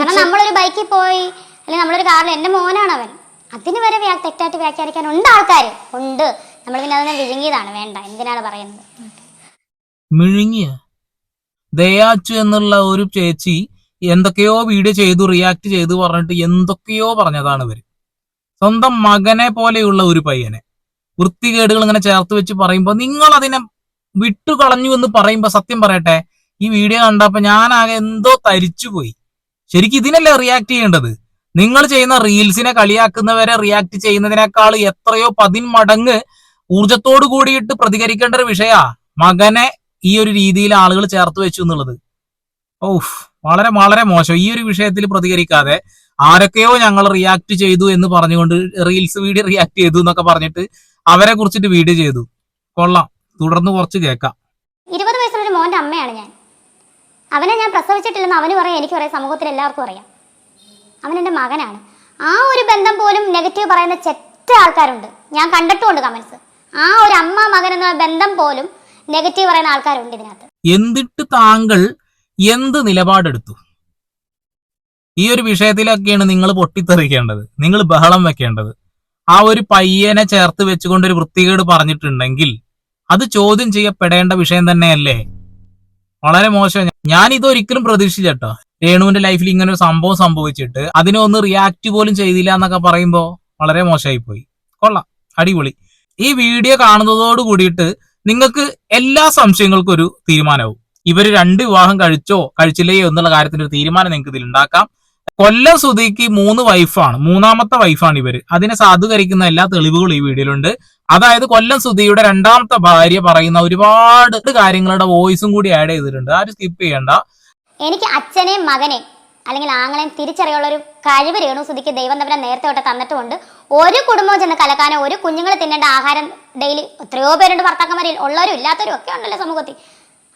കാരണം നമ്മളൊരു ബൈക്കിൽ പോയി അല്ലെങ്കിൽ നമ്മളൊരു കാറിൽ എന്റെ മോനാണ് അവൻ അതിന് വരെ വ്യാ- തെറ്റായിട്ട് വ്യാഖ്യാനിക്കാൻ ഉണ്ട് ആൾക്കാർ ഉണ്ട്. നമ്മൾ പിന്നെ അതിനെ വിഴുങ്ങിയതാണ്. വേണ്ട. എന്തിനാണ് പറയുന്നത്? മിഴുങ്ങിയ? ദയാച്ചു എന്നുള്ള ഒരു ചേച്ചി എന്തൊക്കെയോ വീഡിയോ ചെയ്തു റിയാക്ട് ചെയ്തു പറഞ്ഞിട്ട് എന്തൊക്കെയോ പറഞ്ഞതാണ് ഇവർ. സ്വന്തം മകനെ പോലെയുള്ള ഒരു പയ്യനെ. വൃത്തികേടുകൾ ഇങ്ങനെ ചേർത്ത് വെച്ച് പറയുമ്പോൾ നിങ്ങൾ അതിനെ വിട്ടുകളഞ്ഞു എന്ന് പറയുമ്പോൾ സത്യം പറയട്ടെ ഈ വീഡിയോ കണ്ടപ്പോ ഞാനാകെ എന്തോ തരിച്ചുപോയി. ശരിക്കും ഇതിനല്ലേ റിയാക്ട് ചെയ്യേണ്ടത്? നിങ്ങൾ ചെയ്യുന്ന റീൽസിനെ കളിയാക്കുന്നവരെ റിയാക്ട് ചെയ്യുന്നതിനേക്കാൾ എത്രയോ പതിന്മടങ്ങ് ഊർജത്തോടു കൂടിയിട്ട് പ്രതികരിക്കേണ്ട ഒരു വിഷയാ മകനെ ഈ ഒരു രീതിയിൽ ആളുകൾ ചേർത്ത് വെച്ചു എന്നുള്ളത്. ഓഫ് വളരെ വളരെ മോശം. ഈ ഒരു വിഷയത്തിൽ പ്രതികരിക്കാതെ ആരൊക്കെയോ ഞങ്ങൾ റിയാക്ട് ചെയ്തു എന്ന് പറഞ്ഞുകൊണ്ട് റീൽസ് വീഡിയോ റിയാക്ട് ചെയ്തു എന്നൊക്കെ പറഞ്ഞിട്ട് അവരെ കുറിച്ചിട്ട് വീഡിയോ ചെയ്തു. കൊള്ളാം. തുടർന്ന് കുറച്ച് കേൾക്കാം. ഇരുപത് വയസ്സുള്ളൊരു മോന്റെ അമ്മയാണ് ഞാൻ. അവനെ ഞാൻ പ്രസവിച്ചിട്ടില്ലെന്ന് അവന് പറയാം എനിക്ക് പറയാം സമൂഹത്തിൽ എല്ലാവർക്കും അറിയാം. അവൻ എന്റെ മകനാണ്. ആ ഒരു ബന്ധം പോലും നെഗറ്റീവ് പറയുന്ന ചെറ്റ ആൾക്കാരുണ്ട്. ഞാൻ കണ്ടിട്ടുമുണ്ട് കമൻസ് ആ ഒരു അമ്മ മകൻ എന്ന ബന്ധം പോലും നെഗറ്റീവ് പറയുന്ന ആൾക്കാരുണ്ട് ഇതിനകത്ത്. എന്നിട്ട് താങ്കൾ എന്ത് നിലപാടെടുത്തു? ഈ ഒരു വിഷയത്തിലൊക്കെയാണ് നിങ്ങൾ പൊട്ടിത്തെറിക്കേണ്ടത്. നിങ്ങൾ ബഹളം വെക്കേണ്ടത്. ആ ഒരു പയ്യനെ ചേർത്ത് വെച്ചുകൊണ്ട് ഒരു വൃത്തികേട് പറഞ്ഞിട്ടുണ്ടെങ്കിൽ അത് ചോദ്യം ചെയ്യപ്പെടേണ്ട വിഷയം തന്നെയല്ലേ? വളരെ മോശം. ഞാൻ ഇതൊരിക്കലും പ്രതീക്ഷിച്ചട്ടോ രേണുവിന്റെ ലൈഫിൽ ഇങ്ങനെ ഒരു സംഭവം സംഭവിച്ചിട്ട് അതിനെ ഒന്ന് റിയാക്ട് പോലും ചെയ്തില്ല എന്നൊക്കെ പറയുമ്പോൾ വളരെ മോശമായി പോയി കൊള്ളാം. അടിപൊളി. ഈ വീഡിയോ കാണുന്നതോട് കൂടിയിട്ട് നിങ്ങൾക്ക് എല്ലാ സംശയങ്ങൾക്കും ഒരു തീരുമാനവും. ഇവർ രണ്ട് വിവാഹം കഴിച്ചോ കഴിച്ചില്ലയോ എന്നുള്ള കാര്യത്തിന്റെ ഒരു തീരുമാനം നിങ്ങൾക്ക് ഇതിൽ ഉണ്ടാക്കാം കൊല്ലം സുധിക്ക് മൂന്ന് വൈഫാണ് മൂന്നാമത്തെ വൈഫാണ് ഇവർ. അതിനെ സാധൂകരിക്കുന്ന എല്ലാ തെളിവുകളും ഈ വീഡിയോയിലുണ്ട്. അതായത് കൊല്ലം സുധിയുടെ രണ്ടാമത്തെ ഭാര്യ പറയുന്ന ഒരുപാട് കാര്യങ്ങളുടെ വോയിസും കൂടി ആഡ് ചെയ്തിട്ടുണ്ട്. ആരും സ്കിപ്പ് ചെയ്യണ്ട. എനിക്ക് അച്ഛനെ മകനെ അല്ലെങ്കിൽ ആങ്ങളെയും തിരിച്ചറിയുള്ള ഒരു കഴിവ് രേണു സുധിക്ക് ദൈവം തമ്മിലെ നേരത്തെ തൊട്ട് തന്നിട്ടുമുണ്ട്. ഒരു കുടുംബം ചെന്ന് കലക്കാനോ ഒരു കുഞ്ഞുങ്ങൾ തിന്നേണ്ട ആഹാരം ഡെയിലി എത്രയോ പേരുണ്ട് ഭർത്താക്കന്മാരിൽ. ഉള്ളവരും ഇല്ലാത്തവരും ഒക്കെ ഉണ്ടല്ലോ സമൂഹത്തിൽ.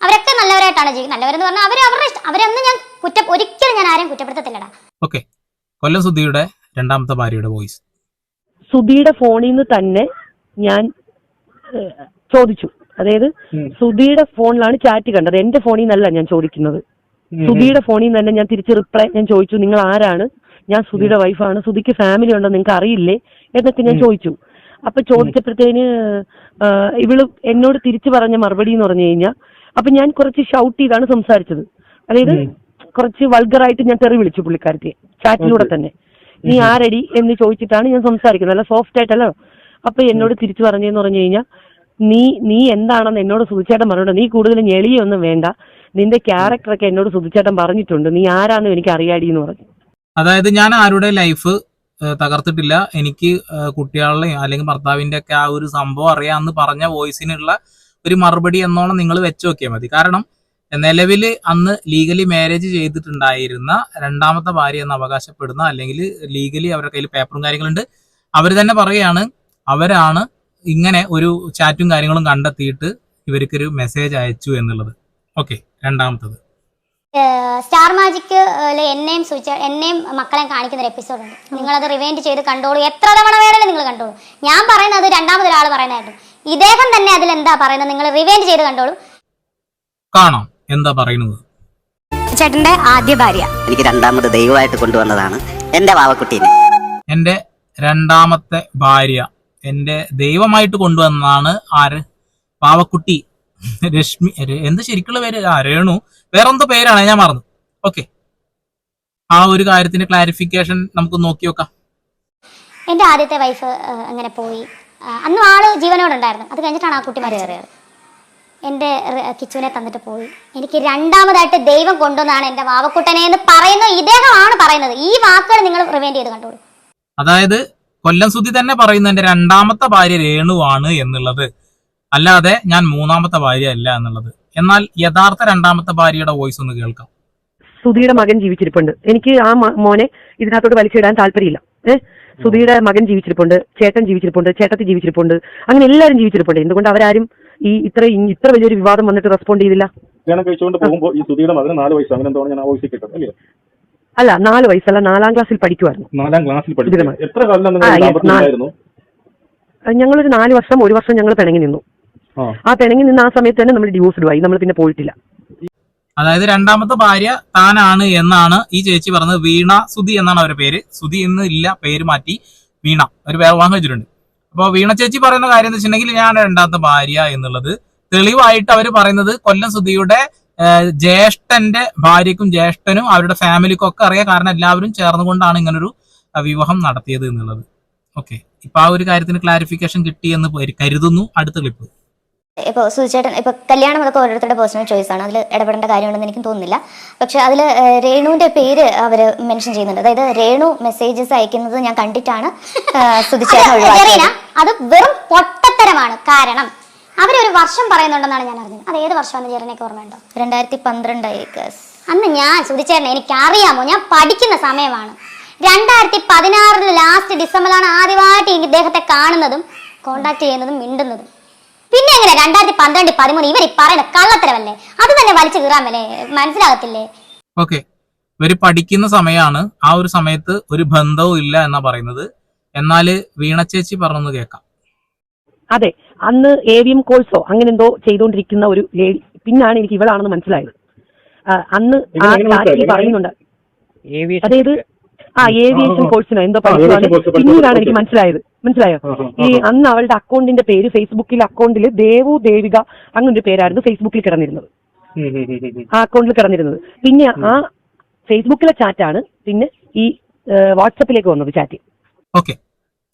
അവരൊക്കെ നല്ലവരായിട്ടാണ് ജീവിക്കുന്നത്. നല്ലവരെന്ന് പറഞ്ഞാൽ അവർ അവരുടെ ഇഷ്ടം. അവരൊന്നും ഞാൻ കുറ്റ ഒരിക്കലും ഞാൻ ആരെയും കുറ്റപ്പെടുത്തത്തില്ലടാ. ഓക്കെ കൊല്ലം സുധിയുടെ രണ്ടാമത്തെ ഭാര്യയുടെ വോയിസ് സുധിയുടെ ഫോണിൽ നിന്ന് തന്നെ ഞാൻ ചോദിച്ചു. അതായത് സുധിയുടെ ഫോണിലാണ് ചാറ്റ് കണ്ടത്. എന്റെ ഫോണിൽ നിന്നല്ല ഞാൻ ചോദിക്കുന്നത്. സുധിയുടെ ഫോണിൽ നിന്ന് തന്നെ ഞാൻ തിരിച്ച് റിപ്ലൈ ഞാൻ ചോദിച്ചു നിങ്ങൾ ആരാണ്? ഞാൻ സുധിയുടെ വൈഫാണ് സുധിക്ക് ഫാമിലി ഉണ്ടോ നിങ്ങൾക്ക് അറിയില്ലേ? എന്നൊക്കെ ഞാൻ ചോദിച്ചു. അപ്പൊ ചോദിച്ചപ്പോഴത്തേന് ഇവൾ എന്നോട് തിരിച്ചു പറഞ്ഞ മറുപടി എന്ന് പറഞ്ഞു കഴിഞ്ഞാൽ അപ്പൊ ഞാൻ കുറച്ച് ഷൗട്ട് ചെയ്താണ് സംസാരിച്ചത്. അതായത് കുറച്ച് വൾഗറായിട്ട് ഞാൻ തെറി വിളിച്ചു പുള്ളിക്കാരത്തി ചാറ്റിലൂടെ തന്നെ. നീ ആരടി? എന്ന് ചോദിച്ചിട്ടാണ് ഞാൻ സംസാരിക്കുന്നത്. നല്ല സോഫ്റ്റ് ആയിട്ടല്ലോ? അപ്പൊ എന്നോട് തിരിച്ചു പറഞ്ഞെന്ന് പറഞ്ഞു കഴിഞ്ഞാൽ നീ നീ എന്താണെന്ന് എന്നോട് സുധിച്ചേട്ടൻ പറഞ്ഞിട്ടുണ്ട്. നീ കൂടുതൽ ഞെളിയൊന്നും വേണ്ട. നിന്റെ ക്യാരക്ടറൊക്കെ എന്നോട് സുധിച്ചേട്ടൻ പറഞ്ഞിട്ടുണ്ട്. നീ ആരാന്ന് എനിക്ക് അറിയാടി എന്ന് പറഞ്ഞു. അതായത് ഞാൻ ആരുടെ ലൈഫ് തകർത്തിട്ടില്ല. എനിക്ക് കുട്ടികളുടെയും അല്ലെങ്കിൽ ഭർത്താവിന്റെ ഒക്കെ ആ ഒരു സംഭവം അറിയാമെന്ന് പറഞ്ഞ വോയിസിനുള്ള ഒരു മറുപടി എന്നോണം നിങ്ങൾ വെച്ച് നോക്കിയാൽ മതി. കാരണം നിലവിൽ അന്ന് ലീഗലി മാരേജ് ചെയ്തിട്ടുണ്ടായിരുന്ന രണ്ടാമത്തെ ഭാര്യ എന്ന് അവകാശപ്പെടുന്ന അല്ലെങ്കിൽ ലീഗലി അവരുടെ കയ്യിൽ പേപ്പറും കാര്യങ്ങളുണ്ട്. അവർ തന്നെ പറയുകയാണ് അവരാണ് ഇങ്ങനെ ഒരു ചാറ്റും കാര്യങ്ങളും കണ്ടെത്തിയിട്ട് ഇവർക്കൊരു മെസ്സേജ് അയച്ചു എന്നുള്ളത്. ഓക്കെ രണ്ടാമത്തത്. സ്റ്റാർ മാജിക് എന്നെയും സൂചിച്ച എന്നെയും മക്കളെ കാണിക്കുന്ന ഒരു എപ്പിസോഡ് ഉണ്ട്. നിങ്ങളത് റിവൈൻഡ് ചെയ്ത് കണ്ടോളൂ. എത്ര തവണ വേണേലും നിങ്ങൾ കണ്ടോളൂ. ഞാൻ പറയുന്നത് രണ്ടാമത് ഒരാൾ പറയുന്നതായിട്ടും ഇദ്ദേഹം തന്നെ അതിൽ എന്താ പറയുന്നത്? നിങ്ങൾ റിവൈൻഡ് ചെയ്ത് കണ്ടോളൂ. കാണാം. എന്താ പറയുന്നത്? ചേട്ടന്റെ ആദ്യ ഭാര്യ. എനിക്ക് രണ്ടാമത് ദൈവമായിട്ട് കൊണ്ടുവന്നതാണ് എന്റെ വാവക്കുട്ടീനെ. എന്റെ രണ്ടാമത്തെ ഭാര്യ. എന്റെ ദൈവമായിട്ട് കൊണ്ടുവന്നതാണ് ആര്? പാവക്കുട്ടി രശ്മി എന്ത് ശരിക്കുള്ള പേര്? ആ രേണു. വേറെന്തോ പേരാണ് ഞാൻ മറന്നു. ഓക്കെ. ആ ഒരു കാര്യത്തിന്റെ ക്ലാരിഫിക്കേഷൻ നമുക്ക് നോക്കി നോക്കാം എന്റെ ആദ്യത്തെ വൈഫ് അങ്ങനെ പോയി. അന്ന് അന്നും ആൾ ജീവനോടുണ്ടായിരുന്നു. അത് കഴിഞ്ഞിട്ടാണ് ആ കുട്ടി മരിച്ചത് എന്റെ കിച്ചുവിനെ തന്നിട്ട് പോയി. എനിക്ക് രണ്ടാമതായിട്ട് ദൈവം കൊണ്ടുവന്നാണ് എന്റെ വാവക്കുട്ടനെ എന്ന് പറയുന്നത് ഇദ്ദേഹമാണ് പറയുന്നത്. ഈ വാക്കുകൾ നിങ്ങൾ റിവൈൻഡ് ചെയ്ത് കണ്ടോളൂ. അതായത് കൊല്ലം സുധി തന്നെ പറയുന്ന എന്റെ രണ്ടാമത്തെ ഭാര്യ രേണുവാണ് എന്നുള്ളത്. അല്ലാതെ ഞാൻ മൂന്നാമത്തെ ഭാര്യ അല്ല എന്നുള്ളത്. എന്നാൽ യഥാർത്ഥ രണ്ടാമത്തെ ഭാര്യയുടെ വോയിസ് ഒന്ന് കേൾക്കാം. സുധിയുടെ മകൻ ജീവിച്ചിരിപ്പുണ്ട്. എനിക്ക് ആ മോനെ ഇതിനകത്തോട്ട് വലിച്ചിടാൻ താല്പര്യമില്ല. ഏഹ് സുധിയുടെ മകൻ ജീവിച്ചിരിപ്പുണ്ട് ചേട്ടൻ ജീവിച്ചിരിപ്പുണ്ട് ചേട്ടത്തി ജീവിച്ചിരിപ്പുണ്ട് അങ്ങനെ എല്ലാവരും ജീവിച്ചിരിപ്പുണ്ട്. എന്തുകൊണ്ട് അവരാരും ഈ ഇത്ര ഇത്ര വലിയൊരു വിവാദം വന്നിട്ട് റെസ്പോണ്ട് ചെയ്തില്ല. കല്യാണം കഴിച്ചുകൊണ്ട് പോകുമ്പോൾ ഈ സുധിയുടെ മകന് നാല് വയസ്സ്. അങ്ങനെ എന്താണ് ഞാൻ കേട്ടത് അല്ലേ? അല്ല നാല് വയസ്സല്ല നാലാം ക്ലാസ്സിൽ പഠിക്കുമായിരുന്നു നാലാം ക്ലാസ്സിൽ എത്ര കാലം നിങ്ങൾ ഞങ്ങളൊരു നാല് വർഷം ഒരു വർഷം ഞങ്ങൾ പിണങ്ങി നിന്നു. ആ. ആ പിണങ്ങി നിന്ന ആ സമയത്ത് തന്നെ നമ്മൾ ഡിവോഴ്സ്ഡ് ആയി. നമ്മൾ പിന്നെ പോയിട്ടില്ല. അതായത് രണ്ടാമത്തെ ഭാര്യ താനാണ് എന്നാണ് ഈ ചേച്ചി പറഞ്ഞത്. വീണ സുധി എന്നാണ് അവരുടെ പേര്. സുധി എന്ന് ഇല്ല പേര് മാറ്റി വീണ. ഒരു വേറെ വാങ്ങി വെച്ചിട്ടുണ്ട് അപ്പോൾ വീണ ചേച്ചി പറയുന്ന കാര്യം എന്ന് വെച്ചിട്ടുണ്ടെങ്കിൽ ഞാൻ രണ്ടാമത്തെ ഭാര്യ എന്നുള്ളത്. തെളിവായിട്ട് അവർ പറയുന്നത് കൊല്ലം സുധിയുടെ ജ്യേഷ്ഠന്റെ ഭാര്യക്കും ജ്യേഷ്ഠനും അവരുടെ ഫാമിലിക്കും ഒക്കെ അറിയാം. കാരണം എല്ലാവരും ചേർന്നുകൊണ്ടാണ് ഇങ്ങനൊരു വിവാഹം നടത്തിയത് എന്നുള്ളത്. ഓക്കെ. ഇപ്പൊ ആ ഒരു കാര്യത്തിന് ക്ലാരിഫിക്കേഷൻ കിട്ടി എന്ന് കരുതുന്നു. അടുത്ത ക്ലിപ്പ് ഇപ്പോൾ സുചേട്ടൻ ഇപ്പോൾ കല്യാണം അതൊക്കെ ഓരോരുത്തരുടെ പേഴ്സണൽ ചോയ്സ് ആണ്. അതിൽ ഇടപെടേണ്ട കാര്യമുണ്ടെന്ന് എനിക്ക് തോന്നുന്നില്ല. പക്ഷെ അതിൽ രേണുവിന്റെ പേര് അവർ മെൻഷൻ ചെയ്യുന്നുണ്ട്. അതായത് രേണു മെസ്സേജസ് അയക്കുന്നത് ഞാൻ കണ്ടിട്ടാണ് സുധിച്ചേട്ടൻ അത് ഒഴിവാക്കിയത്. അത് വെറും പൊട്ടത്തരമാണ്. കാരണം അവരൊരു വർഷം പറയുന്നുണ്ടെന്നാണ് ഞാൻ അറിഞ്ഞത്. അത് ഏത് വർഷമാണ് ചേരനൊക്കെ ഓർമ്മയുണ്ടോ? രണ്ടായിരത്തി പന്ത്രണ്ടായി ഗസ് അന്ന് ഞാൻ എനിക്ക് അറിയാമോ ഞാൻ പഠിക്കുന്ന സമയമാണ്. രണ്ടായിരത്തി പതിനാറിൽ ലാസ്റ്റ് ഡിസംബറിലാണ് ആദ്യമായിട്ട് ഇദ്ദേഹത്തെ കാണുന്നതും കോണ്ടാക്ട് ചെയ്യുന്നതും മിണ്ടുന്നതും. പിന്നെ എങ്ങനെ രണ്ടായിരത്തി പന്ത്രണ്ട് പതിമൂന്ന് ഇവർ പറയുന്ന കള്ളത്തരമല്ലേ? അത് തന്നെ വലിച്ചു കീറാമല്ലേ മനസ്സിലാകത്തില്ലേ? ഓക്കെ. ഇവർ പഠിക്കുന്ന സമയമാണ് ആ ഒരു സമയത്ത് ഒരു ബന്ധവും ഇല്ല എന്നാ പറയുന്നത്. എന്നാൽ വീണ ചേച്ചി പറഞ്ഞു കേൾക്കാം. അതെ അന്ന് എ വി എം കോഴ്സോ അങ്ങനെ എന്തോ ചെയ്തുകൊണ്ടിരിക്കുന്ന ഒരു ലേഡി പിന്നാണ് എനിക്ക് ഇവളാണെന്ന് മനസ്സിലായത്. അന്ന് ആ പറയുന്നുണ്ട്. അതായത് ആ ഏവിയേഷൻ. കോഴ്സിനോ എന്തോ ആ, aviation പഠിക്കുവാണ് course പഠിച്ചു. പിന്നീടാണ് എനിക്ക് മനസ്സിലായത്. മനസ്സിലായോ? ഈ അന്ന് അവളുടെ അക്കൗണ്ടിന്റെ പേര് ഫേസ്ബുക്കിൽ അക്കൗണ്ടിൽ ദേവു ദേവിക അങ്ങനൊരു പേരായിരുന്നു ഫേസ്ബുക്കിൽ കിടന്നിരുന്നത്. ആ അക്കൗണ്ടിൽ കിടന്നിരുന്നത്. പിന്നെ ആ ഫേസ്ബുക്കിലെ ചാറ്റാണ് പിന്നെ ഈ വാട്സപ്പിലേക്ക് വന്നത് ചാറ്റ് ഓക്കെ.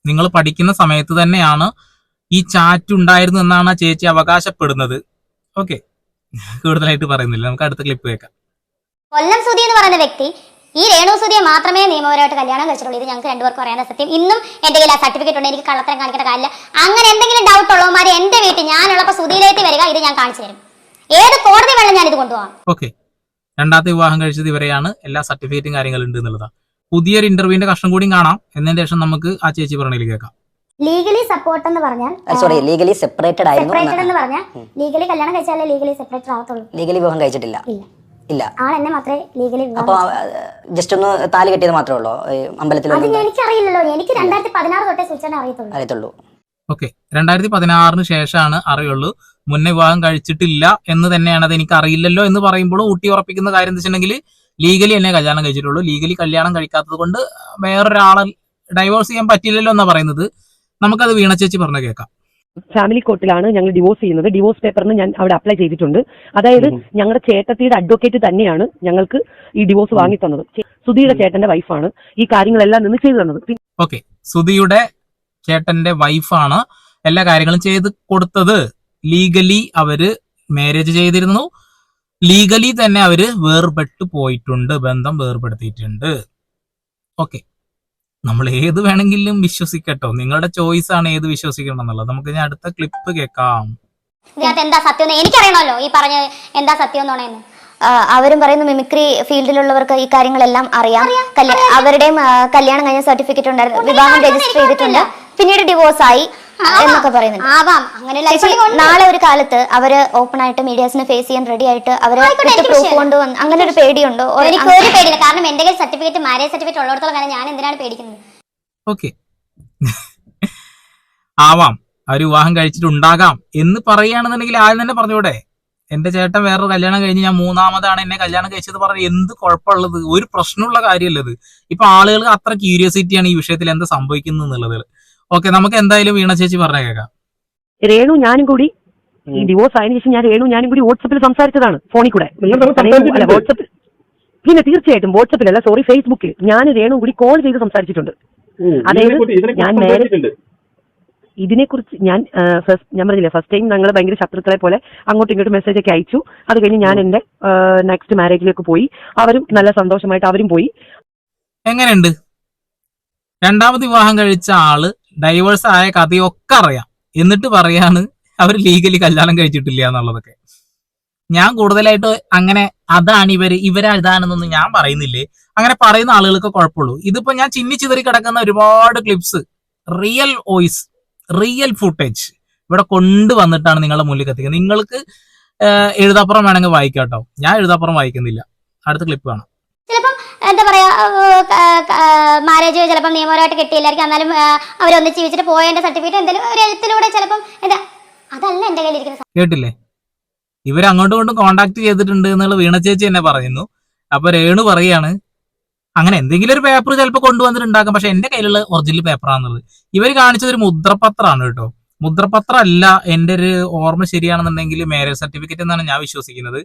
നിങ്ങൾ പഠിക്കുന്ന സമയത്ത് തന്നെയാണ് ഈ ചാറ്റ് ഉണ്ടായിരുന്നു എന്നാണ് ചേച്ചി അവകാശപ്പെടുന്നത്. ഓക്കെ. കൂടുതലായിട്ട് പറയുന്നില്ല. നമുക്ക് അടുത്ത ക്ലിപ്പ് കേൾക്കാം. കൊല്ലം സുധി എന്ന് പറയുന്ന വ്യക്തി ഈ രേണു സുധിയെ മാത്രമേ നിയമപരമായിട്ട് കല്യാണം കഴിച്ചിട്ടുള്ളൂ. ഇത് ഞങ്ങൾക്ക് രണ്ടുപേർക്കും അറിയാവുന്ന സത്യം. ഇന്നും എന്റെ കയ്യിൽ ആ സർട്ടിഫിക്കറ്റ് ഉണ്ട്. എനിക്ക് കള്ളത്തരം കാണിക്കേണ്ട കാര്യമില്ല. അങ്ങനെ എന്തെങ്കിലും ഡൗട്ട് ഉള്ളവന്മാർ എന്റെ വീട്ടിൽ ഞാനുള്ളപ്പോൾ സുധിയിലേക്ക് വരിക. ഇത് ഞാൻ കാണിച്ചു തരും. ഏത് കോടതി വേണം ഞാൻ ഇത് കൊണ്ടുപോകാം. ഓക്കെ. രണ്ടാമത്തെ വിവാഹം കഴിച്ചത് ഇവരെയാണ്. എല്ലാ സർട്ടിഫിക്കറ്റും കാര്യങ്ങളും ഉണ്ട് എന്നുള്ളതാണ്. പുതിയൊരു ഇന്റർവ്യൂവിന്റെ കഷ്ണം കൂടി കാണാം. എന്നതിന് ശേഷം നമുക്ക് ആ ചേച്ചി പറഞ്ഞതിൽ കേൾക്കാം. ലീഗലി സപ്പോർട്ട് എന്ന് പറഞ്ഞാൽ സോറി ലീഗലി സെപ്പറേറ്റഡ് ആയിരുന്നു സെപ്പറേറ്റഡ് എന്ന് പറഞ്ഞാൽ ലീഗലി കല്യാണം കഴിച്ചാലേ ലീഗലി സെപ്പറേറ്റഡ് ആവത്തുള്ളൂ. ലീഗലി വിവാഹം കഴിച്ചിട്ടില്ല. ഇല്ല. ഇല്ല. ആൾ എന്നെ മാത്രമേ ലീഗലി അപ്പൊ ജസ്റ്റ് ഒന്ന് താലി കെട്ടിയത് മാത്രമേ ഉള്ളൂ? അമ്പലത്തിൽ അത് എനിക്കറിയില്ലല്ലോ. എനിക്ക് രണ്ടായിരത്തി പതിനാറ് തൊട്ടേ സൂചന അറിയത്തുള്ളൂ. അറിയത്തുള്ളൂ. ഓക്കെ. രണ്ടായിരത്തി പതിനാറിന് ശേഷമാണ് അറിയുള്ളൂ. മുന്നേ വിവാഹം കഴിച്ചിട്ടില്ല എന്ന് തന്നെയാണ് അത് എനിക്ക് അറിയില്ലല്ലോ എന്ന് പറയുമ്പോൾ ഊട്ടി ഉറപ്പിക്കുന്ന കാര്യം എന്ന് വെച്ചിട്ടുണ്ടെങ്കിൽ ലീഗലി എന്നെ കല്യാണം കഴിച്ചിട്ടുള്ളൂ. ലീഗലി കല്യാണം കഴിക്കാത്തത് കൊണ്ട് വേറൊരാളെ ഡൈവോഴ്സ് ചെയ്യാൻ പറ്റില്ലല്ലോ എന്നാ പറയുന്നത്. നമുക്കത് വീണ ചേച്ചി പറഞ്ഞു കേൾക്കാം. ഫാമിലി കോർട്ടിലാണ് ഞങ്ങൾ ഡിവോഴ്സ് ചെയ്യുന്നത്. ഡിവോഴ്സ് പേപ്പറിന് ഞാൻ അവിടെ അപ്ലൈ ചെയ്തിട്ടുണ്ട്. അതായത് ഞങ്ങളുടെ ചേട്ടത്തിയുടെ അഡ്വക്കേറ്റ് തന്നെയാണ് ഞങ്ങൾക്ക് ഈ ഡിവോഴ്സ് വാങ്ങി തന്നത്. സുധിയുടെ ചേട്ടന്റെ വൈഫാണ് ഈ കാര്യങ്ങളെല്ലാം നിന്ന് ചെയ്തു തന്നത്. ഓക്കെ സുധിയുടെ ചേട്ടന്റെ വൈഫാണ് എല്ലാ കാര്യങ്ങളും ചെയ്ത് കൊടുത്തത്. ലീഗലി അവർ മാരേജ് ചെയ്തിരുന്നു. ലീഗലി തന്നെ അവർ വേർപെട്ട് പോയിട്ടുണ്ട്. ബന്ധം വേർപെടുത്തിയിട്ടുണ്ട്. ഓക്കെ നമ്മൾ ഏത് വേണമെങ്കിലും വിശ്വസിക്കട്ടോ. നിങ്ങളുടെ ചോയ്സ് ആണ് ഏത് വിശ്വസിക്കണം എന്നുള്ളത് നമുക്ക് ഞാൻ അടുത്ത ക്ലിപ്പ് കേൾക്കാം. ഇതിനകത്ത് എന്താ സത്യം എനിക്കറിയണല്ലോ എനിക്കറിയണമല്ലോ. ഈ പറഞ്ഞ എന്താ സത്യം എന്ന് പറയുന്നത്. അവരും പറയുന്നു മിമിക്രി ഫീൽഡിലുള്ളവർക്ക് ഈ കാര്യങ്ങളെല്ലാം അറിയാം. കല്യ- അവരുടെയും കല്യാണം കഴിഞ്ഞ സർട്ടിഫിക്കറ്റ് ഉണ്ടായിരുന്നു. വിവാഹം രജിസ്റ്റർ ചെയ്തിട്ടുണ്ട്. പിന്നീട് ഡിവോഴ്സ് ആയി എന്നൊക്കെ പറയുന്നുണ്ട്. ആവാം. അങ്ങനെ ചേച്ചി, നാളെ ഒരു കാലത്ത് അവർ ഓപ്പൺ ആയിട്ട് മീഡിയസിനെ ഫേസ് ചെയ്യാൻ റെഡി ആയിട്ട് അവർ പ്രൂഫ് കൊണ്ടുവന്നു അങ്ങനെ ഒരു പേടിയുണ്ടോ? ഒരു- എനിക്ക് ഒരു പേടിയില്ല. കാരണം എന്റെ കയ്യിൽ സർട്ടിഫിക്കറ്റ് മാരേജ് സർട്ടിഫിക്കറ്റ് ഉള്ളിടത്തോളം കാരണം ഞാൻ എന്തിനാണ് പേടിക്കുന്നത്? ഓക്കെ. ആവാം. അവർ വിവാഹം കഴിച്ചിട്ടുണ്ടാകാം എന്ന് പറയുകയാണെന്നുണ്ടെങ്കിൽ ആദ്യം തന്നെ പറഞ്ഞൂടെ. എന്റെ ചേട്ടൻ വേറൊരു കല്യാണം കഴിഞ്ഞ് ഞാൻ മൂന്നാമതാണ് എന്നെ കല്യാണം കഴിച്ചത് പറഞ്ഞ എന്ത് കുഴപ്പമുള്ളത്? ഒരു പ്രശ്നമുള്ള കാര്യമല്ലത് ഇപ്പൊ ആളുകൾക്ക് അത്ര ക്യൂരിയോസിറ്റിയാണ് ഈ വിഷയത്തിൽ എന്താ സംഭവിക്കുന്നത് എന്നുള്ളത് ഓക്കെ നമുക്ക് എന്തായാലും വീണ ചേച്ചി പറഞ്ഞ കേൾക്കാം രേണു ഞാനും കൂടി ഈ ഡിവോഴ്സ് ആയതിനു ശേഷം ഞാൻ രേണു ഞാനും കൂടി വാട്സപ്പിൽ സംസാരിച്ചതാണ് ഫോണിൽ കൂടെ. വാട്സപ്പിൽ പിന്നെ തീർച്ചയായിട്ടും വാട്സപ്പിലല്ല സോറി ഫേസ്ബുക്കിൽ ഞാൻ രേണു കൂടി കോൾ ചെയ്ത് സംസാരിച്ചിട്ടുണ്ട്. അതായത് ഞാൻ നേരെ- സംസാരിച്ചിട്ടുണ്ട്. ഇതിനെക്കുറിച്ച് ഞാൻ ഫസ്റ്റ് ഞാൻ പറഞ്ഞില്ലേ ഫസ്റ്റ് ടൈം ഞങ്ങൾ ഭയങ്കര ശത്രുക്കളെ പോലെ അങ്ങോട്ടും ഇങ്ങോട്ടും മെസ്സേജ് ഒക്കെ അയച്ചു. അത് കഴിഞ്ഞ് ഞാൻ എന്റെ നെക്സ്റ്റ് മാരേജിലേക്ക് പോയി. അവരും നല്ല സന്തോഷമായിട്ട് അവരും പോയി. എങ്ങനെയുണ്ട്? രണ്ടാമത് വിവാഹം കഴിച്ച ആൾ ഡൈവേഴ്സ് ആയ കഥയൊക്കെ അറിയാം. എന്നിട്ട് പറയാണ് അവർ ലീഗലി കല്യാണം കഴിച്ചിട്ടില്ല എന്നുള്ളതൊക്കെ. ഞാൻ കൂടുതലായിട്ട് അങ്ങനെ അതാണ് ഇവർ ഇവരതാണെന്നൊന്നും ഞാൻ പറയുന്നില്ലേ? അങ്ങനെ പറയുന്ന ആളുകൾക്ക് കുഴപ്പമുള്ളൂ. ഇതിപ്പോ ഞാൻ ചിന്നി ചിതറി കിടക്കുന്ന ഒരുപാട് clips real voice real footage ഇവിടെ കൊണ്ടുവന്നിട്ടാണ് നിങ്ങളുടെ മുന്നിൽ എത്തിക്കുന്നത് നിങ്ങൾക്ക് എഴുതാപ്പുറം വേണമെങ്കിൽ വായിക്കാം കേട്ടോ. ഞാൻ എഴുതാപ്പുറം വായിക്കുന്നില്ല. അടുത്ത ക്ലിപ്പ് കാണാം. എന്താ പറയാ മാരേജ് ചിലപ്പം നിയമപരമായിട്ട് കിട്ടിയില്ലായിരിക്കും. എന്നാലും അവരൊന്ന് ജീവിച്ചിട്ട് പോയതിന്റെ സർട്ടിഫിക്കറ്റ് എന്തെങ്കിലും ഒരു എഴുത്തിലൂടെ ചിലപ്പം എന്താ അതല്ല എന്റെ കയ്യിലിരിക്കുന്ന കേട്ടില്ലേ? ഇവർ അങ്ങോട്ടും ഇങ്ങോട്ടും കോണ്ടാക്ട് ചെയ്തിട്ടുണ്ട് എന്നുള്ള വീണ ചേച്ചി എന്നെ പറയുന്നു. അപ്പൊ രേണു പറയാണ് അങ്ങനെ എന്തെങ്കിലും ഒരു പേപ്പർ ചിലപ്പോൾ കൊണ്ടുവന്നിട്ടുണ്ടാക്കാം പക്ഷെ എന്റെ കയ്യിലുള്ള ഒറിജിനൽ പേപ്പറാന്നുള്ളത് ഇവർ കാണിച്ചത് ഒരു മുദ്രപത്രമാണ് കേട്ടോ. മുദ്രപത്രം അല്ല എന്റെ ഒരു ഓർമ്മ ശരിയാണെന്നുണ്ടെങ്കിൽ മാരേജ് സർട്ടിഫിക്കറ്റ് എന്നാണ് ഞാൻ വിശ്വസിക്കുന്നത്.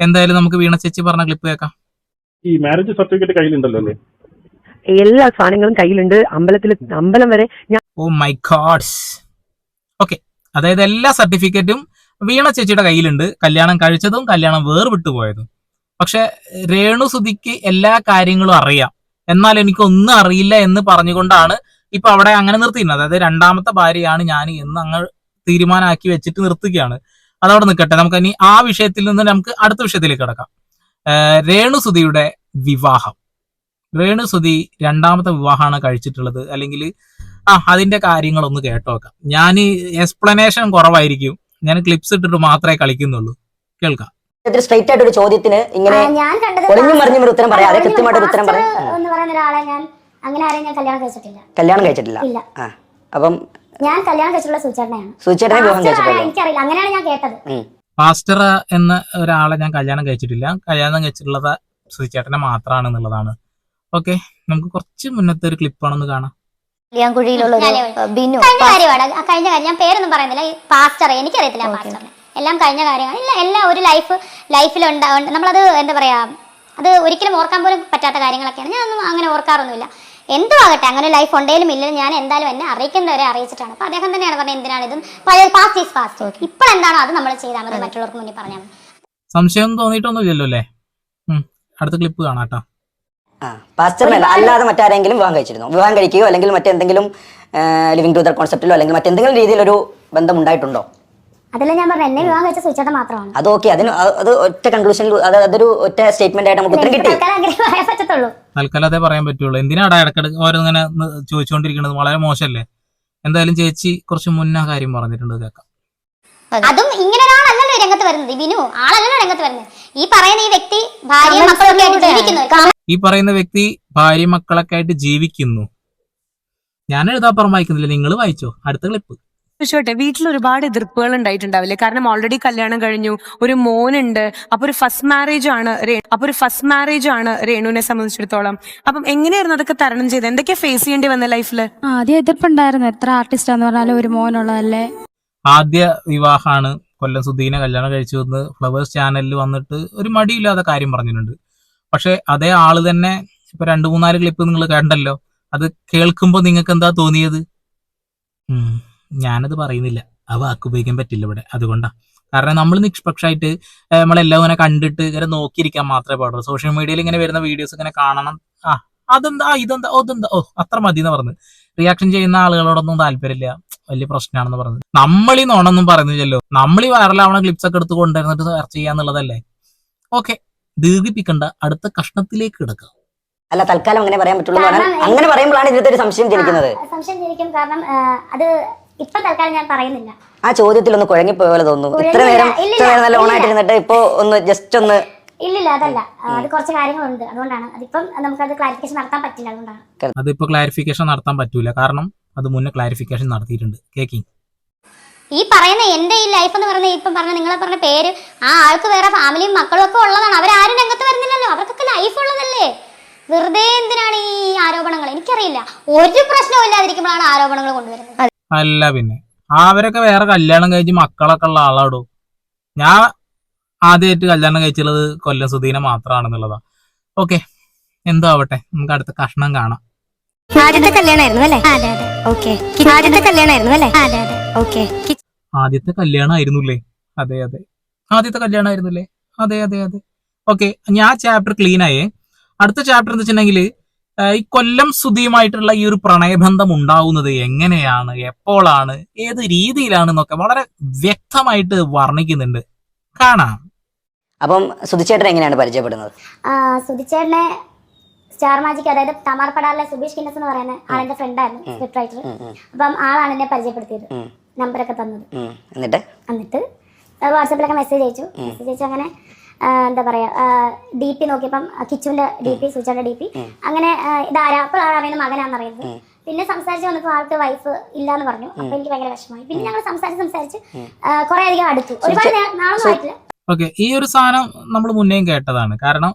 എന്തായാലും നമുക്ക് വീണ ചേച്ചി പറഞ്ഞ ക്ലിപ്പ് കേൾക്കാം. ഈ മാരേജ് സർട്ടിഫിക്കറ്റ് കയ്യിലുണ്ടല്ലോ അല്ലേ? എല്ലാ സാധനങ്ങളും കയ്യിലുണ്ട്. അമ്പലത്തിൽ അമ്പലം വരെ ഞാൻ ഓ മൈ ഗോഡ്സ്. ഓക്കെ. അതായത് എല്ലാ സർട്ടിഫിക്കറ്റും വീണ ചേച്ചിയുടെ കയ്യിലുണ്ട്. കല്യാണം കഴിച്ചതും കല്യാണം വേർവിട്ടു പോയതും. പക്ഷെ രേണു സുധിക്ക് എല്ലാ കാര്യങ്ങളും അറിയാം. എന്നാൽ എനിക്കൊന്നും അറിയില്ല എന്ന് പറഞ്ഞുകൊണ്ടാണ് ഇപ്പൊ അവിടെ അങ്ങനെ നിർത്തിയിരുന്നത്. അതായത് രണ്ടാമത്തെ ഭാര്യയാണ് ഞാൻ എന്ന് അങ്ങ് തീരുമാനമാക്കി വെച്ചിട്ട് നിർത്തുകയാണ്. അതവിടെ നിൽക്കട്ടെ. നമുക്ക് ഇനി ആ വിഷയത്തിൽ നിന്ന് നമുക്ക് അടുത്ത വിഷയത്തിലേക്ക് കിടക്കാം. രേണു സുധിയുടെ വിവാഹം. രേണുസുതി രണ്ടാമത്തെ വിവാഹമാണ് കഴിച്ചിട്ടുള്ളത്. അല്ലെങ്കിൽ ആ അതിന്റെ കാര്യങ്ങളൊന്ന് കേട്ടോക്കാം. ഞാൻ എക്സ്പ്ലനേഷൻ കുറവായിരിക്കും. ഞാൻ ക്ലിപ്സ് ഇട്ടിട്ട് മാത്രമേ കളിക്കുന്നുള്ളൂ. കേൾക്കാം. സ്ട്രൈറ്റ് ആയിട്ട് ഒരു ചോദ്യത്തിന് ഇങ്ങനെ ഒളിഞ്ഞു ഞാൻ കണ്ടത് ഒളിഞ്ഞും മറിഞ്ഞും ഒരു ഉത്തരം പറയാതെ കൃത്യമായിട്ട് ഒരു ഉത്തരം പറയാം. എന്ന് പറയുന്ന ഒരാളെ ഞാൻ അങ്ങനെ ആരെയും ഞാൻ കല്യാണം കഴിച്ചിട്ടില്ല. കല്യാണം കഴിച്ചിട്ടില്ല. അപ്പം ഞാൻ കല്യാണം കഴിച്ചിട്ടുള്ള സൂചേട്ടനെയാണ്. സൂചേട്ടനെ വിവാഹം കഴിച്ചിട്ടില്ല എനിക്കറിയില്ല. അങ്ങനെയാണ് ഞാൻ കേട്ടത്. പാസ്റ്റർ എന്ന ഒരാളെ ഞാൻ കല്യാണം കഴിച്ചിട്ടില്ല. കല്യാണം കഴിച്ചിട്ടുള്ളത് ശ്രീചേട്ടനെ മാത്രമാണ് എന്നുള്ളതാണ് ഓക്കെ നമുക്ക് കുറച്ച് മുന്നത്തെ ഒരു ക്ലിപ്പാണെന്ന് കാണാം. കല്യാൺകുഴിയിലുള്ള ബിനു കഴിഞ്ഞ കാര്യമാണ്. ആ കഴിഞ്ഞ കാര്യം ഞാൻ പേരൊന്നും പറയുന്നില്ല. ഈ പാസ്റ്റർ എനിക്കറിയത്തില്ല ആ പാസ്റ്ററിനെ. എല്ലാം കഴിഞ്ഞ കാര്യമാണ്. ഇല്ല എല്ലാം ഒരു ലൈഫ് ലൈഫിൽ നമ്മളത് എന്താ പറയാ അത് ഒരിക്കലും ഓർക്കാൻ പോലും പറ്റാത്ത കാര്യങ്ങളൊക്കെയാണ്. ഞാനൊന്നും അങ്ങനെ ഓർക്കാറൊന്നുമില്ല. എന്തോ ആകട്ടെ അങ്ങനെ ലൈഫ് ഉണ്ടെങ്കിലും ഇല്ലെങ്കിലും ഞാൻ എന്തായാലും എന്നെ അറിയിക്കുന്നവരെ അറിയിച്ചിട്ടാണ്. അപ്പൊ അദ്ദേഹം തന്നെയാണ് പറഞ്ഞത് എന്തിനാണ് ഇതും? പാസ്റ്റ് ഈസ് പാസ്റ്റ് ഇപ്പോൾ എന്താണോ അത് നമ്മൾ ചെയ്താൽ മതി. മറ്റുള്ളവർക്ക് മുന്നിൽ പറഞ്ഞാൽ മതി. സംശയം തോന്നിയിട്ടൊന്നുമില്ലല്ലോ അല്ലേ? അടുത്ത ക്ലിപ്പ് കാണാട്ടോ പാസ്റ്ററിനല്ല അല്ലാതെ മറ്റാരെങ്കിലും വിവാഹം കഴിച്ചിരുന്നു? വിവാഹം കഴിക്കുകയോ അല്ലെങ്കിൽ മറ്റെന്തെങ്കിലും ലിവിംഗ് ടുദർ കോൺസെപ്റ്റിലോ അല്ലെങ്കിൽ മറ്റെന്തെങ്കിലും രീതിയിലൊരു ബന്ധം ഉണ്ടായിട്ടുണ്ടോ? അതല്ല ഞാൻ പറഞ്ഞു എന്നെ വിവാഹം കഴിച്ച സൂചേട്ടൻ മാത്രമാണ്. അത് ഓക്കെ അതിന് അത് ഒറ്റ കൺക്ലൂഷനിൽ അത് അതൊരു ഒറ്റ സ്റ്റേറ്റ്മെന്റ് ആയിട്ട് നമുക്ക് ഉത്തരം കിട്ടി. തൽക്കാലം അങ്ങനെ പറയാൻ പറ്റത്തുള്ളൂ. തൽക്കാലം അതേ പറയാൻ പറ്റുള്ളൂ. എന്തിനാടാ ഇടക്കിടക്ക് ഓരോന്നിങ്ങനെ ചോദിച്ചുകൊണ്ടിരിക്കുന്നത് വളരെ മോശമല്ലേ എന്തായാലും ചേച്ചി കുറച്ച് മുന്നേ കാര്യം പറഞ്ഞിട്ടുണ്ട് കേൾക്കാം. അതും. ഇങ്ങനെ ഒരാളല്ലല്ലോ ഈ രംഗത്ത് വരുന്നത്. വിനു ബിനു ആളല്ലല്ലോ രംഗത്ത് വരുന്നത്. ഈ പറയുന്ന ഈ വ്യക്തി ഭാര്യയും മക്കളൊക്കെ ആയിട്ട് ജീവിക്കുന്നു. ഈ പറയുന്ന വ്യക്തി ഭാര്യ മക്കളൊക്കെ ആയിട്ട് ജീവിക്കുന്നു. ഞാൻ എഴുതാപ്പുറം വായിക്കുന്നില്ല. നിങ്ങൾ വായിച്ചോ. അടുത്ത ക്ലിപ്പ് ചോട്ടെ വീട്ടിൽ ഒരുപാട് എതിർപ്പുകൾ ഉണ്ടായിട്ടുണ്ടാവില്ലേ? കാരണം ഓൾറെഡി കല്യാണം കഴിഞ്ഞു ഒരു മോനുണ്ട് അപ്പൊ ഒരു ഫസ്റ്റ് മാരേജ് ആണ് രേ- അപ്പൊ ഒരു ഫസ്റ്റ് മാരേജ് ആണ് രേണുവിനെ സംബന്ധിച്ചിടത്തോളം. അപ്പം എങ്ങനെയായിരുന്നു അതൊക്കെ തരണം ചെയ്ത് എന്തൊക്കെ ഫേസ് ചെയ്യേണ്ടി വന്ന ലൈഫിൽ ആദ്യം എതിർപ്പുണ്ടായിരുന്നു. എത്ര ആർട്ടിസ്റ്റ് ആന്ന് പറഞ്ഞാലും ഒരു മോനുള്ളതല്ലേ? ആദ്യ വിവാഹമാണ് കൊല്ലം സുധീനെ കല്യാണം കഴിച്ചു വന്ന് ഫ്ലവേഴ്സ് ചാനലിൽ വന്നിട്ട് ഒരു മടിയില്ലാതെ കാര്യം പറഞ്ഞിട്ടുണ്ട്. പക്ഷെ അതേ ആൾ തന്നെ ഇപ്പൊ രണ്ടു മൂന്നാൽ ക്ലിപ്പ് നിങ്ങൾ കണ്ടല്ലോ. അത് കേൾക്കുമ്പോൾ നിങ്ങൾക്ക് എന്താ തോന്നിയത്? ഉം, ഞാനത് പറയുന്നില്ല. ആ വാക്ക് ഉപയോഗിക്കാൻ പറ്റില്ല ഇവിടെ. അതുകൊണ്ടാണ് കാരണം നമ്മൾ നിഷ്പക്ഷമായിട്ട് നമ്മളെല്ലാം ഇങ്ങനെ കണ്ടിട്ട് ഇങ്ങനെ നോക്കിയിരിക്കാൻ മാത്രമേ പാടുള്ളൂ. സോഷ്യൽ മീഡിയയിൽ ഇങ്ങനെ വരുന്ന വീഡിയോസ് ഇങ്ങനെ കാണണം. ആ അതെന്താ ഇതെന്താ ഓ, ഇതെന്താ ഓ അത്ര മതി എന്ന് പറഞ്ഞു റിയാക്ഷൻ ചെയ്യുന്ന ആളുകളോടൊന്നും താല്പര്യമില്ല. വലിയ പ്രശ്നമാണെന്ന് പറഞ്ഞത്. നമ്മൾ ഈ നോണൊന്നും പറയുന്നില്ലല്ലോ. നമ്മൾ ഈ വൈറലാവണ ക്ലിപ്സ് ഒക്കെ എടുത്ത് കൊണ്ടുവരുന്നിട്ട് സെർച്ച് ചെയ്യാന്നുള്ളതല്ലേ ഓക്കെ. ദീർഘിപ്പിക്കണ്ട. അടുത്ത കഷ്ണത്തിലേക്ക് കിടക്കാം. അല്ല തൽക്കാലം അങ്ങനെ പറയാൻ പറ്റുള്ളൂ. അങ്ങനെ പറയുമ്പോഴാണ് ഇതിനകത്ത് ഒരു സംശയം ജനിക്കുന്നത്. സംശയം ജനിക്കും. കാരണം അത് ഇപ്പൊ തൽക്കാലം ഞാൻ പറയുന്നില്ല. ആ ചോദ്യത്തിൽ ഒന്ന് കുഴങ്ങിപ്പോയ പോലെ തോന്നുന്നു ഇത്ര നേരം ഇത്ര നേരം നല്ല ഇല്ലില്ല. ഓണായിട്ടിരുന്നിട്ട് ഇപ്പോ ഒന്ന് ജസ്റ്റ് ഒന്ന് ഇല്ലില്ല അതല്ല. അത് കുറച്ച് കാര്യങ്ങളുണ്ട്. അതുകൊണ്ടാണ്. അതിപ്പം നമുക്ക് അത് ക്ലാരിഫിക്കേഷൻ നടത്താൻ പറ്റില്ല അതുകൊണ്ടാണ്. അതിപ്പോ ക്ലാരിഫിക്കേഷൻ നടത്താൻ പറ്റൂല. കാരണം അത് മുന്നേ ക്ലാരിഫിക്കേഷൻ നടത്തിയിട്ടുണ്ട്. കേക്കിങ് ഈ പറയുന്ന എന്റെ ഈ ലൈഫ് എന്ന് പറയുന്ന ഇപ്പം പറഞ്ഞ നിങ്ങളെ പറഞ്ഞ പേര് ആ ആൾക്ക് വേറെ ഫാമിലിയും മക്കളും ഒക്കെ ഉള്ളതാണ്. അവരാരും രംഗത്ത് വരുന്നില്ലല്ലോ. അവർക്കൊക്കെ ലൈഫ് ഉള്ളതല്ലേ. വെറുതെ എന്തിനാണ് ഈ ആരോപണങ്ങൾ? എനിക്കറിയില്ല. ഒരു പ്രശ്നവും ഇല്ലാതിരിക്കുമ്പോഴാണ് ആരോപണങ്ങൾ കൊണ്ടുവരുന്നത്. അല്ല പിന്നെ. അവരൊക്കെ വേറെ കല്യാണം കഴിച്ച് മക്കളൊക്കെ ഉള്ള ആളാടോ. ഞാൻ ആദ്യമായിട്ട് കല്യാണം കഴിച്ചുള്ളത് കൊല്ലം സുധീനെ മാത്രമാണെന്നുള്ളതാ ഓക്കെ എന്തോ ആവട്ടെ നമുക്ക് അടുത്ത കഷ്ണം കാണാം. ആദ്യത്തെ കല്യാണമായിരുന്നു അല്ലേ? അതെ അതെ. ഓക്കെ. ആദ്യത്തെ കല്യാണമായിരുന്നു അല്ലേ? അതെ അതെ. ഓക്കെ. ആദ്യത്തെ കല്യാണം ആയിരുന്നുല്ലേ അതെ അതെ. ആദ്യത്തെ കല്യാണം ആയിരുന്നില്ലേ അതെ അതെ അതെ. ഓക്കെ ഞാൻ ചാപ്റ്റർ ക്ലീൻ ആയേ. അടുത്ത ചാപ്റ്റർ എന്ന് വെച്ചിട്ടുണ്ടെങ്കിൽ ഈ കൊല്ലം സ്തുതിയുമായിട്ടുള്ള ഈ ഒരു പ്രണയബന്ധം ഉണ്ടാവുന്നത് എങ്ങനെയാണ്? എപ്പോഴാണ് ഏത് രീതിയിലാണ് എന്നൊക്കെ വളരെ വ്യക്തമായിട്ട് വർണിക്കുന്നുണ്ട്. കാണാം. അപ്പം സുധിച്ചേട്ടൻ എങ്ങനെയാണ് പരിചയപ്പെടുന്നത്? ആ, സുധിച്ചേട്ടനെ സ്റ്റാർ മാജിക് അതായത് തമാർപ്പടാറിലെ സുബീഷ് കിന്നസ് എന്ന് പറയുന്ന ആളെന്റെ ഫ്രണ്ടായിരുന്നു സ്ക്രിപ്റ്റ് റൈറ്റർ അപ്പം ആളാണ് എന്നെ പരിചയപ്പെടുത്തിയത് നമ്പറൊക്കെ തന്നത്. എന്നിട്ട്? എന്നിട്ട് വാട്സപ്പിലൊക്കെ മെസ്സേജ് അയച്ചു. മെസ്സേജ് അയച്ചു അങ്ങനെ എന്താ പറയാ ഡി പി നോക്കിയപ്പം കിച്ചുവിന്റെ ഡി പി സുജയുടെ ഡി പി അങ്ങനെ ഇതാരാ അപ്പോൾ അറിയുന്ന മകനാന്ന് അറിയുന്നത് പിന്നെ സംസാരിച്ച് വന്നപ്പോൾ ആൾക്ക് വൈഫ് ഇല്ലാന്ന് പറഞ്ഞു. അപ്പൊ എനിക്ക് ഭയങ്കര വിഷമമായി. പിന്നെ ഞങ്ങൾ സംസാരിച്ച് സംസാരിച്ച് കുറെ അധികം അടുത്തു. ഒരുപാട് നാളൊന്നും ആയിട്ടില്ല. ഓക്കെ. ഈ ഒരു സാധനം നമ്മൾ മുന്നേയും കേട്ടതാണ്. കാരണം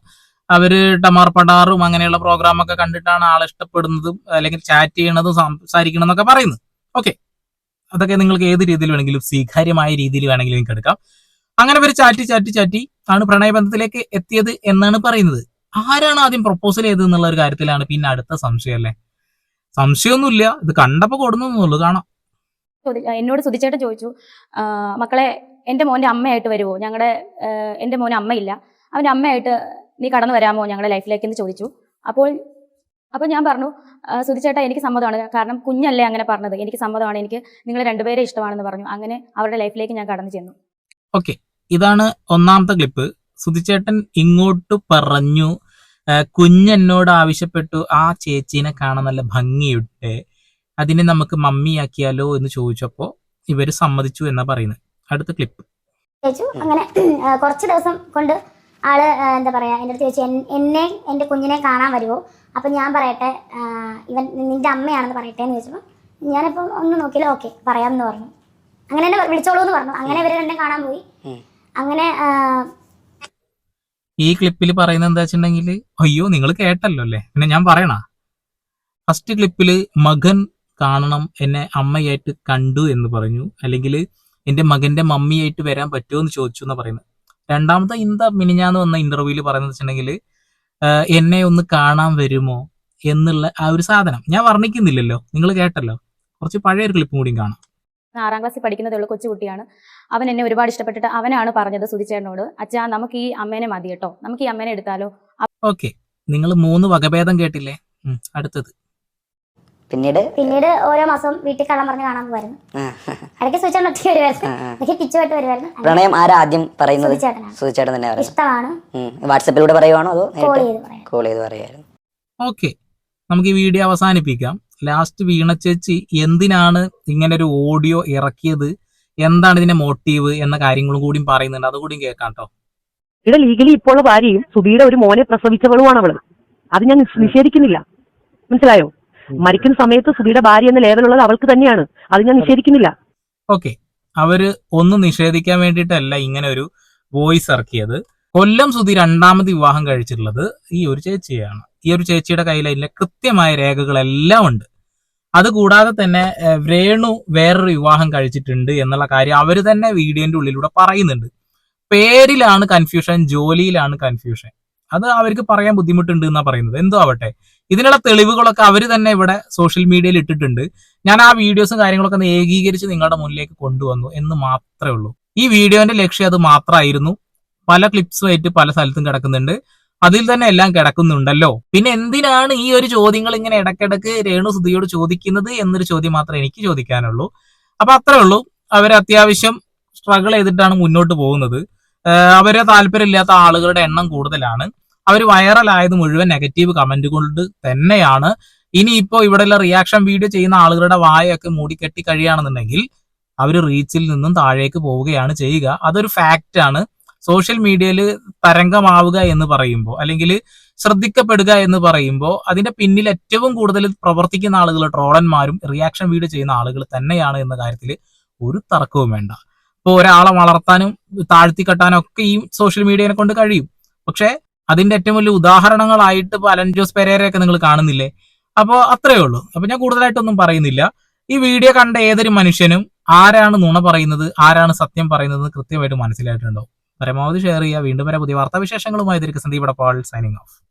അവർ ടമാർ പടാറും അങ്ങനെയുള്ള പ്രോഗ്രാം ഒക്കെ കണ്ടിട്ടാണ് ആളെ ഇഷ്ടപ്പെടുന്നതും അല്ലെങ്കിൽ ചാറ്റ് ചെയ്യണതും സംസാരിക്കണം എന്നൊക്കെ പറയുന്നത്. ഓക്കെ. അതൊക്കെ നിങ്ങൾക്ക് ഏത് രീതിയിൽ വേണമെങ്കിലും സ്വീകാര്യമായ രീതിയിൽ വേണമെങ്കിലും നിങ്ങൾക്ക് എടുക്കാം. അങ്ങനെ ഇവർ ചാറ്റി ചാറ്റി ചാറ്റി ആണ് പ്രണയബന്ധത്തിലേക്ക് എത്തിയത് എന്നാണ് പറയുന്നത്. ആരാണ് ആദ്യം പ്രപ്പോസൽ ചെയ്തത് എന്നുള്ള ഒരു കാര്യത്തിലാണ് പിന്നെ അടുത്ത സംശയം അല്ലേ? സംശയമൊന്നുമില്ല. ഇത് കണ്ടപ്പോ കൊടുന്നു കാണാം. എന്നോട് സുധിച്ചേട്ടൻ ചോദിച്ചു. മക്കളെ എന്റെ മോന്റെ അമ്മയായിട്ട് വരുമോ ഞങ്ങളുടെ എന്റെ മോന് അമ്മയില്ല. അവന്റെ അമ്മയായിട്ട് നീ കടന്നു വരാമോ ഞങ്ങളുടെ ലൈഫിലേക്ക് എന്ന് ചോദിച്ചു. അപ്പോൾ അപ്പോൾ ഞാൻ പറഞ്ഞു സുതിച്ചേട്ടാ എനിക്ക് സമ്മതമാണ്. കാരണം കുഞ്ഞല്ലേ അങ്ങനെ പറഞ്ഞത്. എനിക്ക് സമ്മതമാണ്. എനിക്ക് നിങ്ങളെ രണ്ടുപേരെ ഇഷ്ടമാണെന്ന് പറഞ്ഞു. അങ്ങനെ അവരുടെ ലൈഫിലേക്ക് ഞാൻ കടന്നു ചെന്നു. ഓക്കെ ഇതാണ് ഒന്നാമത്തെ ക്ലിപ്പ് സുധിച്ചേട്ടൻ ഇങ്ങോട്ട് പറഞ്ഞു കുഞ്ഞെന്നോട് ആവശ്യപ്പെട്ടു. ആ ചേച്ചീനെ കാണാൻ നല്ല ഭംഗിയുണ്ട്. അതിനെ നമുക്ക് മമ്മിയാക്കിയാലോ എന്ന് ചോദിച്ചപ്പോ ഇവർ സമ്മതിച്ചു എന്നാ പറയുന്നത് അടുത്ത ക്ലിപ്പ് അങ്ങനെ കുറച്ച് ദിവസം കൊണ്ട് ആൾ എന്താ പറയാ എന്റെ അടുത്ത് ചോദിച്ചു എന്നെ എന്റെ കുഞ്ഞിനെ കാണാൻ വരുമോ അപ്പം ഞാൻ പറയട്ടെ ഇവൻ നിന്റെ അമ്മയാണെന്ന് പറയട്ടെ എന്ന് ചോദിച്ചപ്പോൾ ഞാനിപ്പം ഒന്ന് നോക്കിയില്ല ഓക്കെ പറയാമെന്ന് പറഞ്ഞു. അങ്ങനെ എന്നെ വിളിച്ചോളൂ എന്ന് പറഞ്ഞു അങ്ങനെ ഇവരെ രണ്ടും കാണാൻ പോയി. അങ്ങനെ ഈ ക്ലിപ്പിൽ പറയുന്നത് എന്താ വെച്ചിട്ടുണ്ടെങ്കിൽ അയ്യോ നിങ്ങൾ കേട്ടല്ലോ അല്ലേ? പിന്നെ ഞാൻ പറയണ ഫസ്റ്റ് ക്ലിപ്പിൽ മകൻ കാണണം എന്നെ അമ്മയായിട്ട് കണ്ടു എന്ന് പറഞ്ഞു. അല്ലെങ്കിൽ എന്റെ മകന്റെ മമ്മിയായിട്ട് വരാൻ പറ്റുമോ എന്ന് ചോദിച്ചു എന്ന് പറയുന്നത്. രണ്ടാമത്തെ ഇന്ത മിനിഞ്ഞാന്ന് വന്ന ഇന്റർവ്യൂവിൽ പറയുന്നത് വെച്ചിട്ടുണ്ടെങ്കിൽ എന്നെ ഒന്ന് കാണാൻ വരുമോ എന്നുള്ള ആ ഒരു സാധനം. ഞാൻ വർണിക്കുന്നില്ലല്ലോ. നിങ്ങൾ കേട്ടല്ലോ. കുറച്ച് പഴയ ഒരു ക്ലിപ്പും കൂടിയും കാണാം. ആറാം ക്ലാസ്സിൽ പഠിക്കുന്നതേ ഉള്ളൂ കൊച്ചുകുട്ടിയാണ് അവൻ എന്നെ ഒരുപാട് ഇഷ്ടപ്പെട്ടിട്ട് അവനാണ് പറഞ്ഞത് സുധിച്ചേട്ടനോട് അച്ഛാ നമുക്ക് ഈ അമ്മേനെ മതി കേട്ടോ. നമുക്ക് ഈ അമ്മേനെ എടുത്താലോ? ഓക്കെ. നിങ്ങൾ മൂന്ന് വകഭേദം കേട്ടില്ലേ? അടുത്തത്. പിന്നീട്? പിന്നീട് ഓരോ മാസം വീട്ടിൽ കള്ളം പറഞ്ഞ് കാണാൻ പോവായിരുന്നു. ഇടയ്ക്ക് സുചേട്ടൻ ഒറ്റ വരുമായിരുന്നു. ഇടയ്ക്ക് കിച്ചുമായിട്ട് വരുമായിരുന്നു പ്രണയം ആരാ ആദ്യം പറയുന്നത്. സുധിച്ചേട്ടൻ തന്നെ പറയുന്നത്. ഇഷ്ടമാണ്. വാട്സപ്പിലൂടെ പറയുവാണോ അതോ കോൾ ചെയ്ത് പറയുമായിരുന്നു ഓക്കെ. നമുക്ക് ഈ വീഡിയോ അവസാനിപ്പിക്കാം. ലാസ്റ്റ് വീണ ചേച്ചി എന്തിനാണ് ഇങ്ങനെ ഒരു ഓഡിയോ ഇറക്കിയത്? എന്താണ് ഇതിന്റെ മോട്ടീവ് എന്ന കാര്യങ്ങളും കൂടി പറയുന്നുണ്ട്. അതുകൂടി കേൾക്കാം കേട്ടോ. ഇവിടെ ലീഗലി ഇപ്പോൾ ഭാര്യയും സുബിയുടെ ഒരു മോനെ പ്രസവിച്ചവളുമാണ് അവൾ. അത് ഞാൻ നിഷേധിക്കുന്നില്ല. മനസ്സിലായോ? മരിക്കുന്ന സമയത്ത് സുബിയുടെ ഭാര്യ എന്ന ലേവലുള്ളത് അവൾക്ക് തന്നെയാണ്. അത് ഞാൻ നിഷേധിക്കുന്നില്ല. ഓക്കെ അവർ ഒന്നും നിഷേധിക്കാൻ വേണ്ടിയിട്ടല്ല ഇങ്ങനെ ഒരു വോയിസ് ഇറക്കിയത്. കൊല്ലം സുധി രണ്ടാമത് വിവാഹം കഴിച്ചിട്ടുള്ളത് ഈ ഒരു ചേച്ചിയാണ്. ഈ ഒരു ചേച്ചിയുടെ കയ്യിൽ അതിന്റെ കൃത്യമായ രേഖകളെല്ലാം ഉണ്ട്. അതുകൂടാതെ തന്നെ വേണു വേറൊരു വിവാഹം കഴിച്ചിട്ടുണ്ട് എന്നുള്ള കാര്യം അവർ തന്നെ വീഡിയോന്റെ ഉള്ളിലൂടെ പറയുന്നുണ്ട്. പേരിലാണ് കൺഫ്യൂഷൻ ജോലിയിലാണ് കൺഫ്യൂഷൻ അത് അവർക്ക് പറയാൻ ബുദ്ധിമുട്ടുണ്ട് എന്നാ പറയുന്നത്. എന്തോ ആവട്ടെ. ഇതിനുള്ള തെളിവുകളൊക്കെ അവർ തന്നെ ഇവിടെ സോഷ്യൽ മീഡിയയിൽ ഇട്ടിട്ടുണ്ട്. ഞാൻ ആ വീഡിയോസും കാര്യങ്ങളൊക്കെ ഒന്ന് ഏകീകരിച്ച് നിങ്ങളുടെ മുന്നിലേക്ക് കൊണ്ടുവന്നു എന്ന് മാത്രമേ ഉള്ളൂ. ഈ വീഡിയോന്റെ ലക്ഷ്യം അത് മാത്രമായിരുന്നു. പല ക്ലിപ്സുമായിട്ട് പല സ്ഥലത്തും കിടക്കുന്നുണ്ട്. അതിൽ തന്നെ എല്ലാം കിടക്കുന്നുണ്ടല്ലോ. പിന്നെ എന്തിനാണ് ഈ ഒരു ചോദ്യങ്ങൾ ഇങ്ങനെ ഇടക്കിടക്ക് രേണു സുധിയോട് ചോദിക്കുന്നത് എന്നൊരു ചോദ്യം മാത്രമേ എനിക്ക് ചോദിക്കാനുള്ളൂ. അപ്പൊ അത്രേ ഉള്ളൂ. അവർ അത്യാവശ്യം സ്ട്രഗിൾ ചെയ്തിട്ടാണ് മുന്നോട്ട് പോകുന്നത്. അവരെ താല്പര്യമില്ലാത്ത ആളുകളുടെ എണ്ണം കൂടുതലാണ്. അവർ വൈറലായത് മുഴുവൻ നെഗറ്റീവ് കമന്റ് കൊണ്ട് തന്നെയാണ്. ഇനിയിപ്പോ ഇവിടെയുള്ള റിയാക്ഷൻ വീഡിയോ ചെയ്യുന്ന ആളുകളുടെ വായൊക്കെ മൂടിക്കെട്ടി കഴിയുകയാണെന്നുണ്ടെങ്കിൽ അവർ റീച്ചിൽ നിന്നും താഴേക്ക് പോവുകയാണ് ചെയ്യുക. അതൊരു ഫാക്റ്റ് ആണ്. സോഷ്യൽ മീഡിയയിൽ തരംഗമാവുക എന്ന് പറയുമ്പോൾ അല്ലെങ്കിൽ ശ്രദ്ധിക്കപ്പെടുക എന്ന് പറയുമ്പോൾ അതിന്റെ പിന്നിൽ ഏറ്റവും കൂടുതൽ പ്രവർത്തിക്കുന്ന ആളുകൾ ട്രോളന്മാരും റിയാക്ഷൻ വീഡിയോ ചെയ്യുന്ന ആളുകൾ തന്നെയാണ് എന്ന കാര്യത്തിൽ ഒരു തർക്കവും വേണ്ട. ഇപ്പോൾ ഒരാളെ വളർത്താനും താഴ്ത്തിക്കെട്ടാനും ഒക്കെ ഈ സോഷ്യൽ മീഡിയനെ കൊണ്ട് കഴിയും. പക്ഷേ അതിന്റെ ഏറ്റവും വലിയ ഉദാഹരണങ്ങളായിട്ട് ഇപ്പൊ അലൻ ജോസ് പെരേരയൊക്കെ നിങ്ങൾ കാണുന്നില്ലേ? അപ്പോൾ അത്രേ ഉള്ളൂ. അപ്പൊ ഞാൻ കൂടുതലായിട്ടൊന്നും പറയുന്നില്ല. ഈ വീഡിയോ കണ്ട ഏതൊരു മനുഷ്യനും ആരാണ് നുണ പറയുന്നത് ആരാണ് സത്യം പറയുന്നത് കൃത്യമായിട്ട് മനസ്സിലായിട്ടുണ്ടോ പരമാവധി ഷെയർ ചെയ്യുക. വീണ്ടും വരെ പുതിയ വാർത്താവിശേഷങ്ങളുമായി. ഇതിരിക്കും സന്ദീപ് അടപ്പാൾ സൈനിങ് ഓഫ്